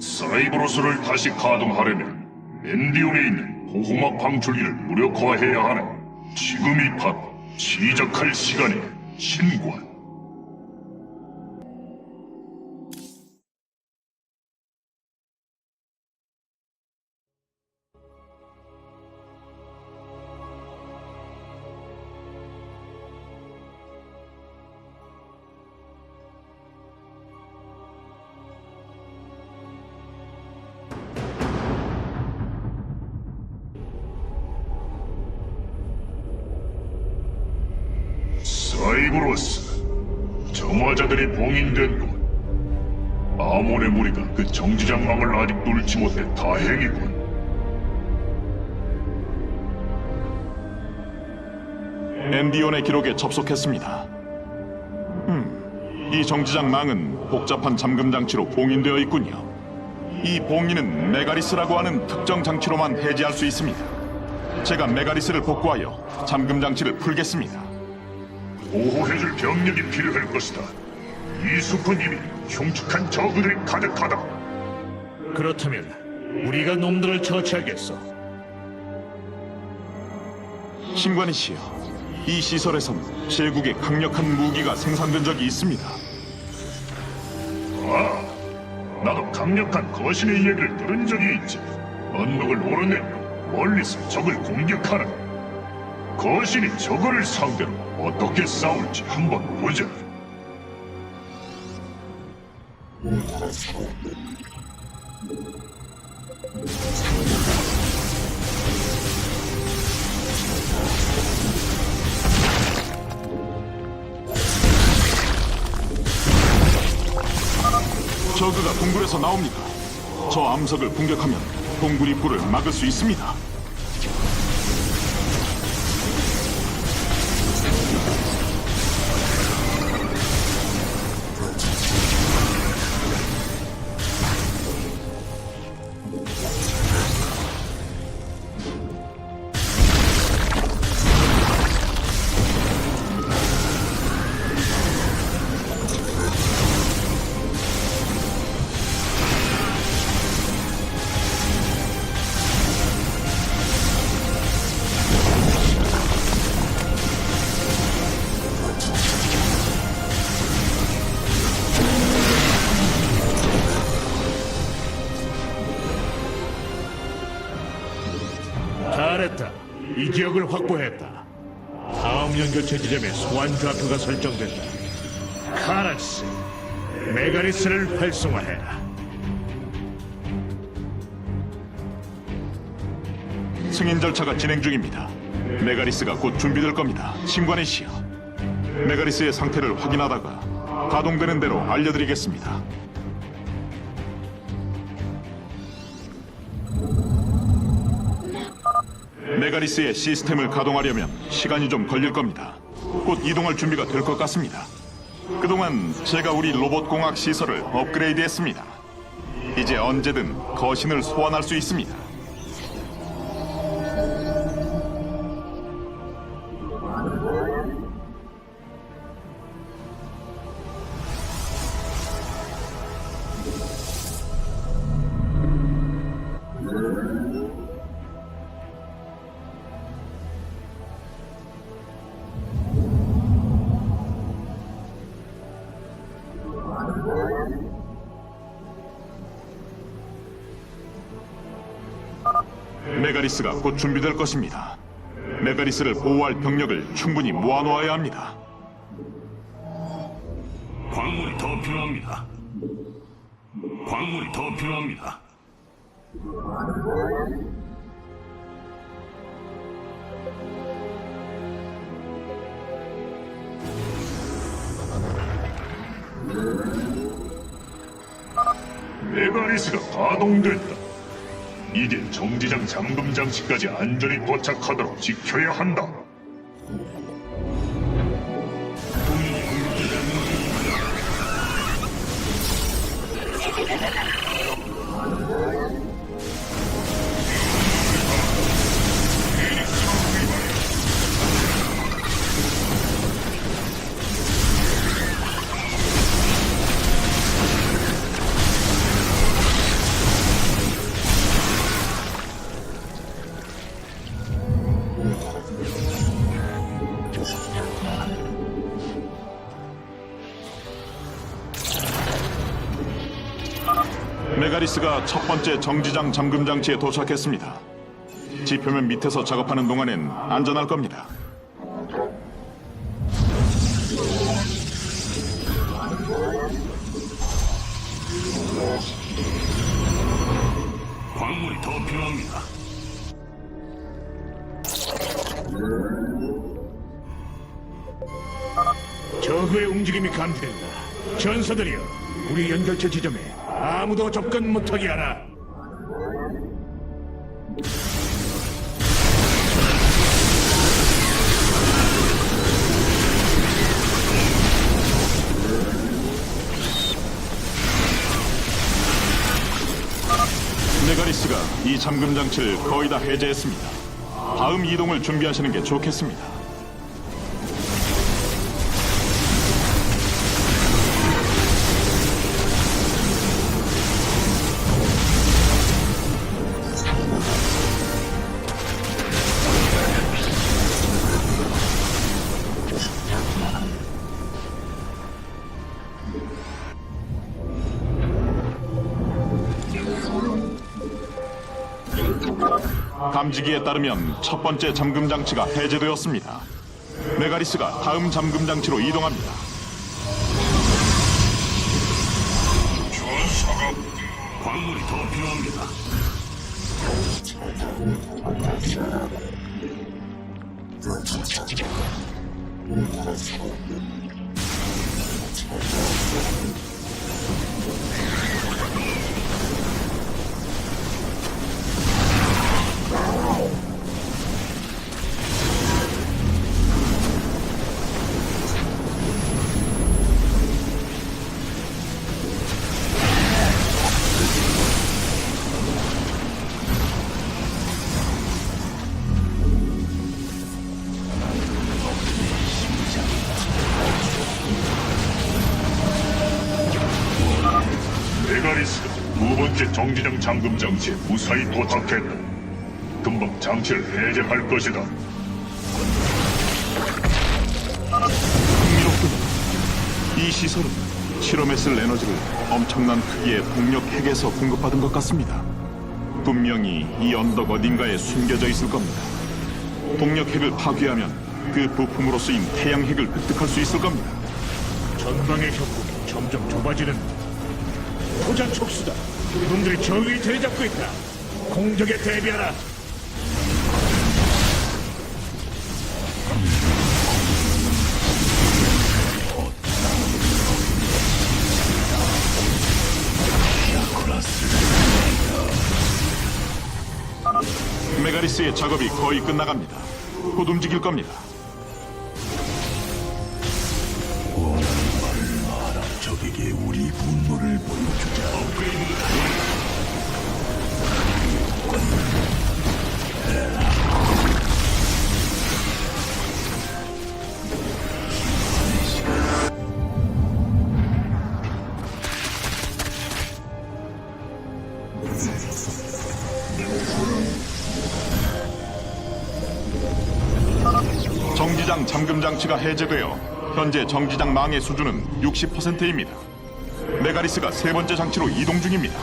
사이브로스를 다시 가동하려면 엔디온에 있는 보호막 방출기를 무력화해야 하네. 지금이 바로 시작할 시간이야, 신관. 다행이군. 엔디온의 기록에 접속했습니다. 음, 이 정지장 망은 복잡한 잠금 장치로 봉인되어 있군요. 이 봉인은 메가리스라고 하는 특정 장치로만 해제할 수 있습니다. 제가 메가리스를 복구하여 잠금 장치를 풀겠습니다. 보호해줄 병력이 필요할 것이다. 이 숲은 이미 흉측한 저그들이 가득하다. 그렇다면 우리가 놈들을 처치하겠어. 신관이시여, 이 시설에선 제국의 강력한 무기가 생산된 적이 있습니다. 아, 나도 강력한 거신의 이야기를 들은 적이 있지. 언덕을 오르내며 멀리서 적을 공격하라. 거신이 적을 상대로 어떻게 싸울지 한번 보자. 저그가 동굴에서 나옵니다. 저 암석을 공격하면 동굴 입구를 막을 수 있습니다. 지역을 확보했다. 다음 연결체 지점에 소환 좌표가 설정된다. 카라스, 메가리스를 활성화해라. 승인 절차가 진행 중입니다. 메가리스가 곧 준비될 겁니다. 신관의 시여. 메가리스의 상태를 확인하다가 가동되는 대로 알려드리겠습니다. 메가리스의 시스템을 가동하려면 시간이 좀 걸릴 겁니다. 곧 이동할 준비가 될 것 같습니다. 그동안 제가 우리 로봇 공학 시설을 업그레이드했습니다. 이제 언제든 거신을 소환할 수 있습니다. 메가리스가 곧 준비될 것입니다. 메가리스를 보호할 병력을 충분히 모아놓아야 합니다. 광물이 더 필요합니다. 광물이 더 필요합니다. 메가리스가 가동됐다. 이제 정지장 잠금 장치까지 안전히 도착하도록 지켜야 한다. 가리스가 첫 번째 정지장 잠금 장치에 도착했습니다. 지표면 밑에서 작업하는 동안엔 안전할 겁니다. 광물이 더 필요합니다. 저그의 움직임이 감지된다. 전사들이여, 우리 연결체 지점에 아무도 접근 못하게 하라. 메가리스가 이 잠금 장치를 거의 다 해제했습니다. 다음 이동을 준비하시는 게 좋겠습니다. 감지기에 따르면 첫 번째 잠금 장치가 해제되었습니다. 메가리스가 다음 잠금 장치로 이동합니다. 광물이 더 필요합니다. 정지장 잠금 장치에 무사히 도착했다. 금방 장치를 해제할 것이다. 흥미롭군요. 이 시설은 실험에 쓸 에너지를 엄청난 크기의 동력 핵에서 공급받은 것 같습니다. 분명히 이 언덕 어딘가에 숨겨져 있을 겁니다. 동력 핵을 파괴하면 그 부품으로 쓰인 태양 핵을 획득할 수 있을 겁니다. 전방의 협곡이 점점 좁아지는 고자 촉수다. 우리 놈들이 저기 들이잡고 있다. 공격에 대비하라. 메가리스의 작업이 거의 끝나갑니다. 곧 움직일 겁니다. 정지장 잠금 장치가 해제되어 현재 정지장 망의 수준은 60%입니다. 메가리스가 세 번째 장치로 이동 중입니다.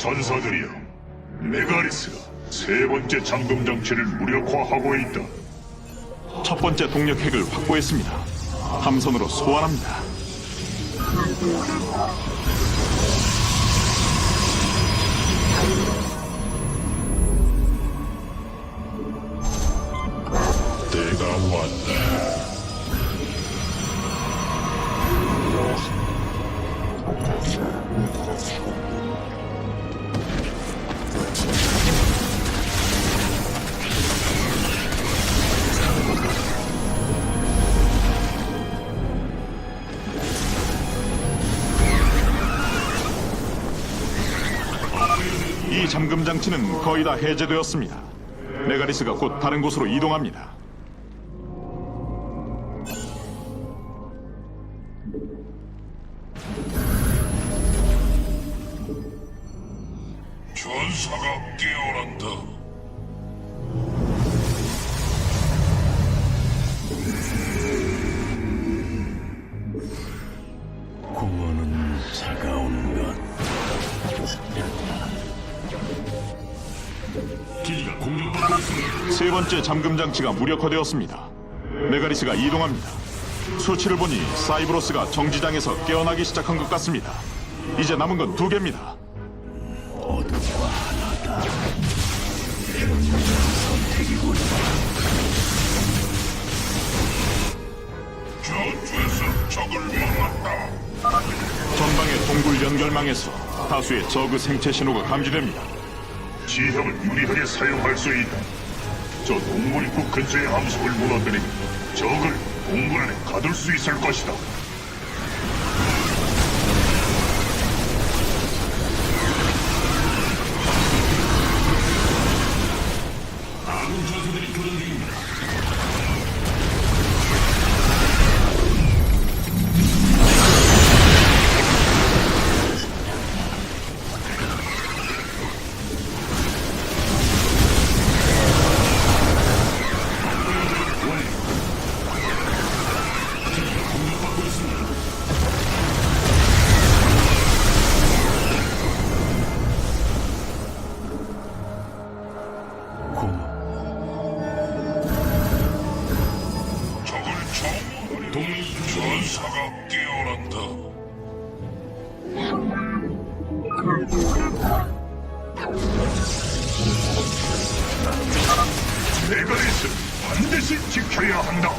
전사들이여. 메가리스가 세 번째 잠금 장치를 무력화하고 있다. 첫 번째 동력 핵을 확보했습니다. 함선으로 소환합니다. 잠금 장치는 거의 다 해제되었습니다. 메가리스가 곧 다른 곳으로 이동합니다. 전사가 깨어난다. 번째 잠금 장치가 무력화되었습니다. 메가리스가 이동합니다. 수치를 보니 사이브로스가 정지장에서 깨어나기 시작한 것 같습니다. 이제 남은 건 두 개입니다. 어둠과 하나다. 현명한 선택이군. 전투에서 적을 만났다. 전방의 동굴 연결망에서 다수의 저그 생체 신호가 감지됩니다. 지형을 유리하게 사용할 수 있다. 저 동물 입구 근처의 암석을 무너뜨리면 적을 동굴 안에 가둘 수 있을 것이다. 전사가 깨어난다. 메가리스 반드시 지켜야 한다.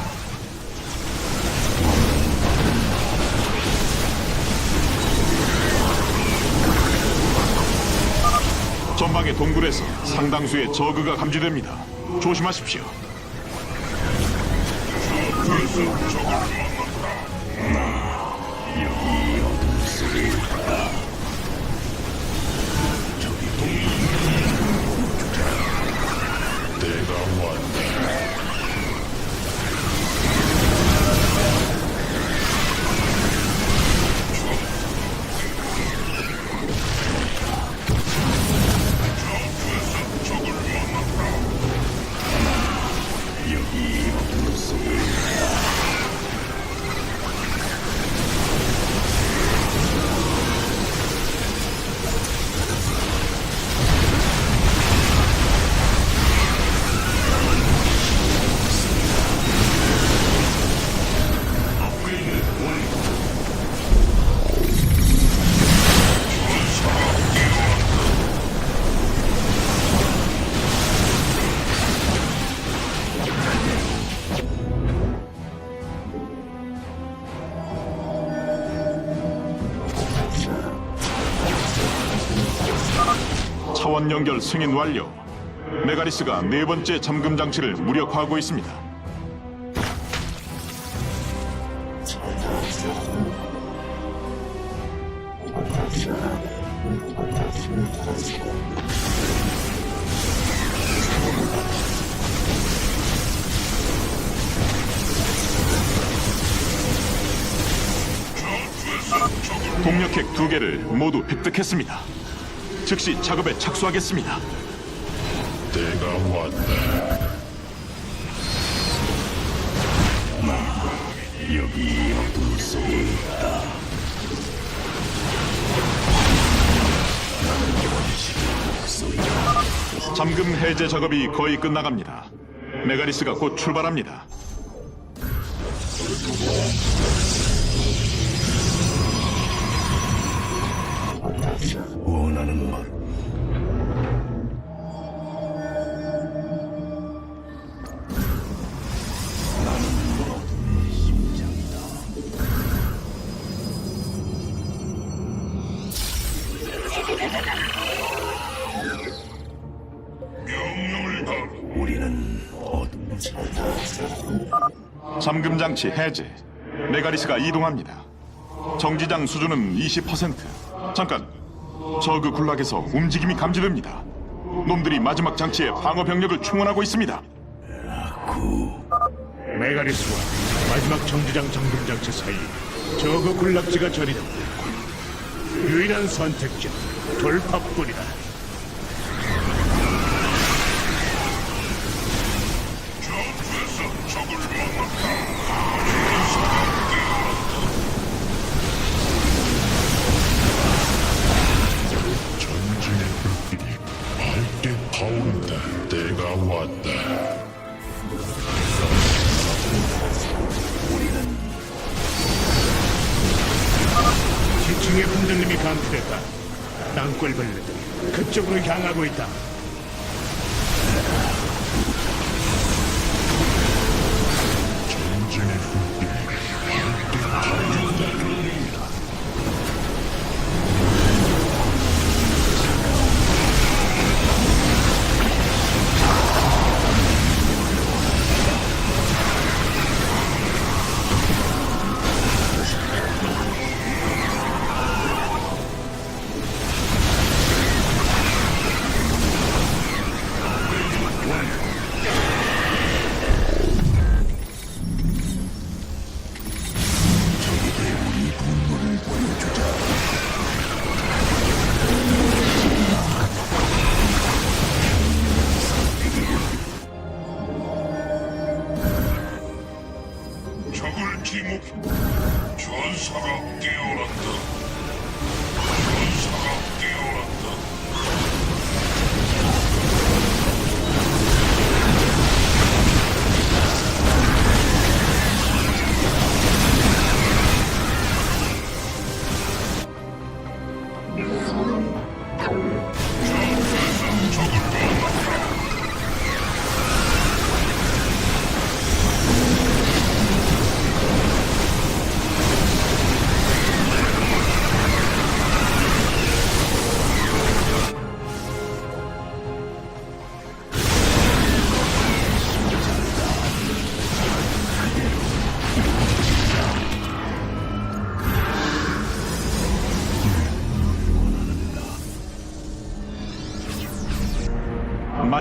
전방의 동굴에서 상당수의 저그가 감지됩니다. 조심하십시오. 전투에서 적을 만났다. 때 차원 연결 승인 완료. 메가리스가 네 번째 잠금 장치를 무력화하고 있습니다. 동력핵 두 개를 모두 획득했습니다. 즉시 작업에 착수하겠습니다. 때가 왔다. 여기 어둠 속에 있다. 나는 원시의 목소리다. 잠금 해제 작업이 거의 끝나갑니다. 메가리스가 곧 출발합니다. 원하는 말. 잠금 장치 해제. 메가리스가 이동합니다. 정지장 수준은 20%. 잠깐. 저그 군락에서 움직임이 감지됩니다. 놈들이 마지막 장치에 방어 병력을 충원하고 있습니다. 메가리스와 마지막 정지장 잠금 장치 사이 저그 군락지가 있고 유일한 선택지 돌파뿐이다. 지목 전사가 깨어났다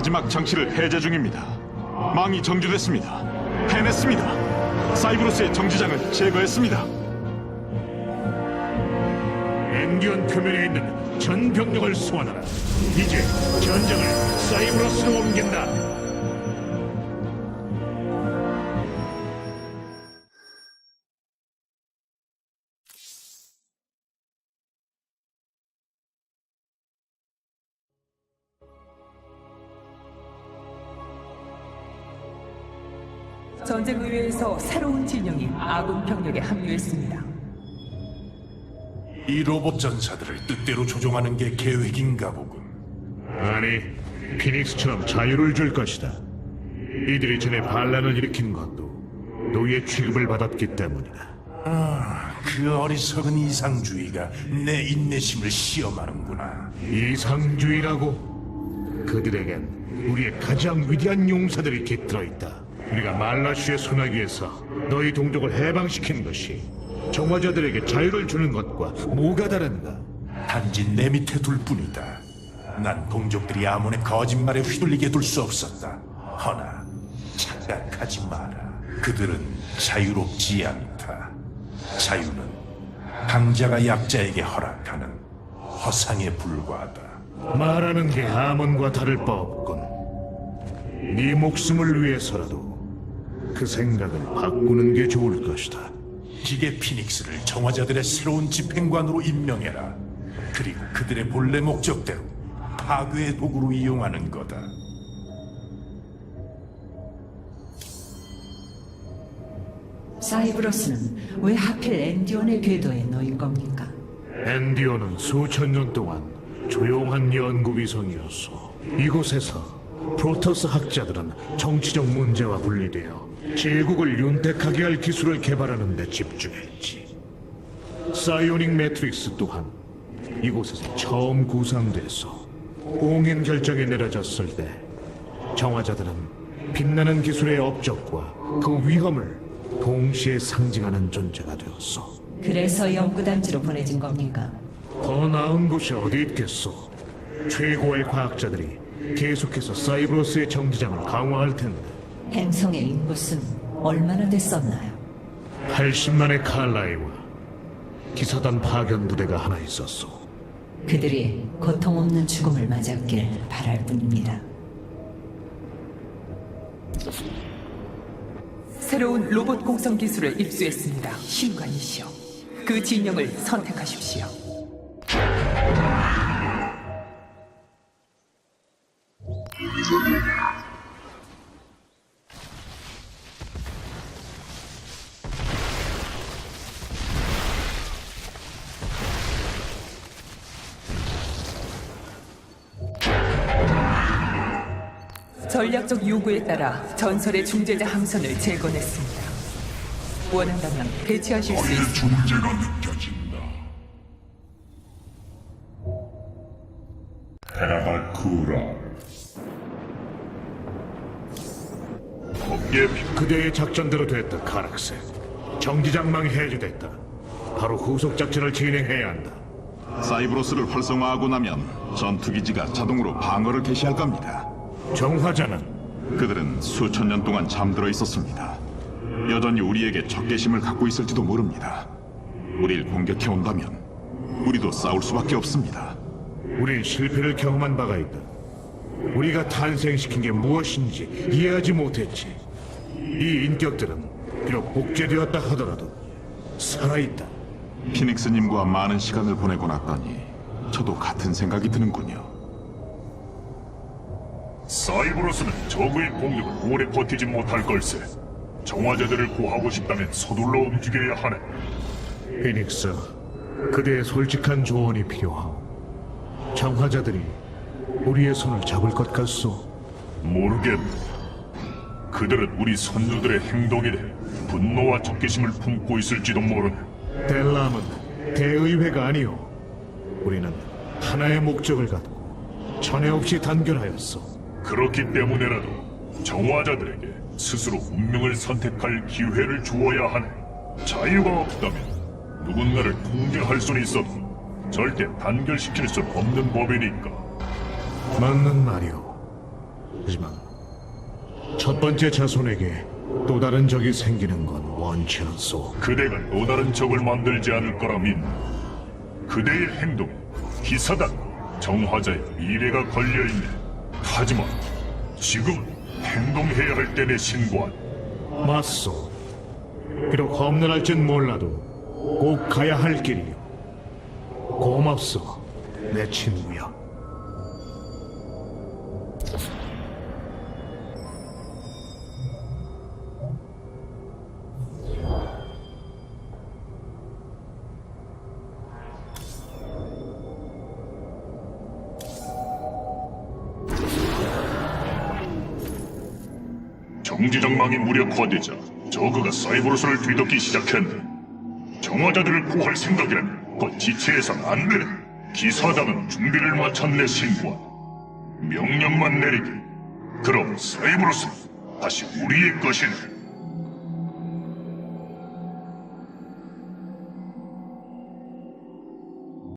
마지막 장치를 해제 중입니다. 망이 정지됐습니다. 해냈습니다. 사이브로스의 정지장을 제거했습니다. 엔디온 표면에 있는 전 병력을 소환하라. 이제 전장을 사이브러스로 옮긴다. 의회에서 새로운 진영이 아군 병력에 합류했습니다. 이 로봇 전사들을 뜻대로 조종하는 게 계획인가 보군. 아니, 피닉스처럼 자유를 줄 것이다. 이들이 전에 반란을 일으킨 것도 노예 취급을 받았기 때문이다. 그 어리석은 이상주의가 내 인내심을 시험하는구나. 이상주의라고? 그들에겐 우리의 가장 위대한 용사들이 깃들어 있다. 우리가 말라슈의 소나기에서 너희 동족을 해방시킨 것이 정화자들에게 자유를 주는 것과 뭐가 다른가? 단지 내 밑에 둘 뿐이다. 난 동족들이 아몬의 거짓말에 휘둘리게 둘 수 없었다. 허나 착각하지 마라. 그들은 자유롭지 않다. 자유는 강자가 약자에게 허락하는 허상에 불과하다. 말하는 게 아몬과 다를 바 없군. 네 목숨을 위해서라도 그 생각을 바꾸는 게 좋을 것이다. 기계 피닉스를 정화자들의 새로운 집행관으로 임명해라. 그리고 그들의 본래 목적대로 파괴의 도구로 이용하는 거다. 사이브러스는 왜 하필 엔디온의 궤도에 놓인 겁니까? 엔디오는 수천 년 동안 조용한 연구 위성이었어. 이곳에서 프로토스 학자들은 정치적 문제와 분리되어 제국을 윤택하게 할 기술을 개발하는 데 집중했지. 사이오닉 매트릭스 또한 이곳에서 처음 구상돼서 공인 결정이 내려졌을 때 정화자들은 빛나는 기술의 업적과 그 위험을 동시에 상징하는 존재가 되었어. 그래서 연구단지로 보내진 겁니까? 더 나은 곳이 어디 있겠소? 최고의 과학자들이 계속해서 사이브러스의 정지장을 강화할 텐데 행성의 인구수는 얼마나 됐었나요? 80만의 칼라이와 기사단 파견 부대가 하나 있었소. 그들이 고통 없는 죽음을 맞았길 바랄 뿐입니다. 새로운 로봇 공성 기술을 입수했습니다. 신관이시여. 그 진영을 선택하십시오. 전략적 요구에 따라 전설의 중재자 함선을 재건했습니다. 원한다면 배치하실 수 있습니다. 존재가 느껴진다. 헤라바쿠라. 피 그대의 작전대로 됐다, 카락스. 정지장망이 해제됐다. 바로 후속 작전을 진행해야 한다. 사이브로스를 활성화하고 나면 전투기지가 자동으로 방어를 개시할 겁니다. 정화자는 그들은 수천 년 동안 잠들어 있었습니다. 여전히 우리에게 적개심을 갖고 있을지도 모릅니다. 우리를 공격해 온다면 우리도 싸울 수밖에 없습니다. 우린 실패를 경험한 바가 있다. 우리가 탄생시킨 게 무엇인지 이해하지 못했지. 이 인격들은 비록 복제되었다 하더라도 살아있다. 피닉스님과 많은 시간을 보내고 났더니 저도 같은 생각이 드는군요. 사이브러스는 적의 공격을 오래 버티지 못할 걸세. 정화자들을 구하고 싶다면 서둘러 움직여야 하네. 피닉스, 그대의 솔직한 조언이 필요하오. 정화자들이 우리의 손을 잡을 것 같소. 모르겠네. 그들은 우리 선조들의 행동에 대해 분노와 적개심을 품고 있을지도 모르네. 델람은 대의회가 아니오. 우리는 하나의 목적을 갖고 전에 없이 단결하였소. 그렇기 때문에라도 정화자들에게 스스로 운명을 선택할 기회를 주어야 하네. 자유가 없다면 누군가를 통제할 수는 있어도 절대 단결시킬 수 없는 법이니까. 맞는 말이오. 하지만 첫 번째 자손에게 또 다른 적이 생기는 건 원치 않소. 그대가 또 다른 적을 만들지 않을 거라 믿는 그대의 행동, 기사단, 정화자의 미래가 걸려있네. 하지만 지금 행동해야 할 때내 신관. 맞소. 비록 험난할진 몰라도 꼭 가야 할 길이요. 고맙소, 내 친구야. 무력화되자 저그가 사이버로스를 뒤덮기 시작했네. 정화자들을 구할 생각이라면 곧 지체해선 안 되네. 기사단은 준비를 마쳤네 신관. 명령만 내리게. 그럼 사이버로스는 다시 우리의 것이네.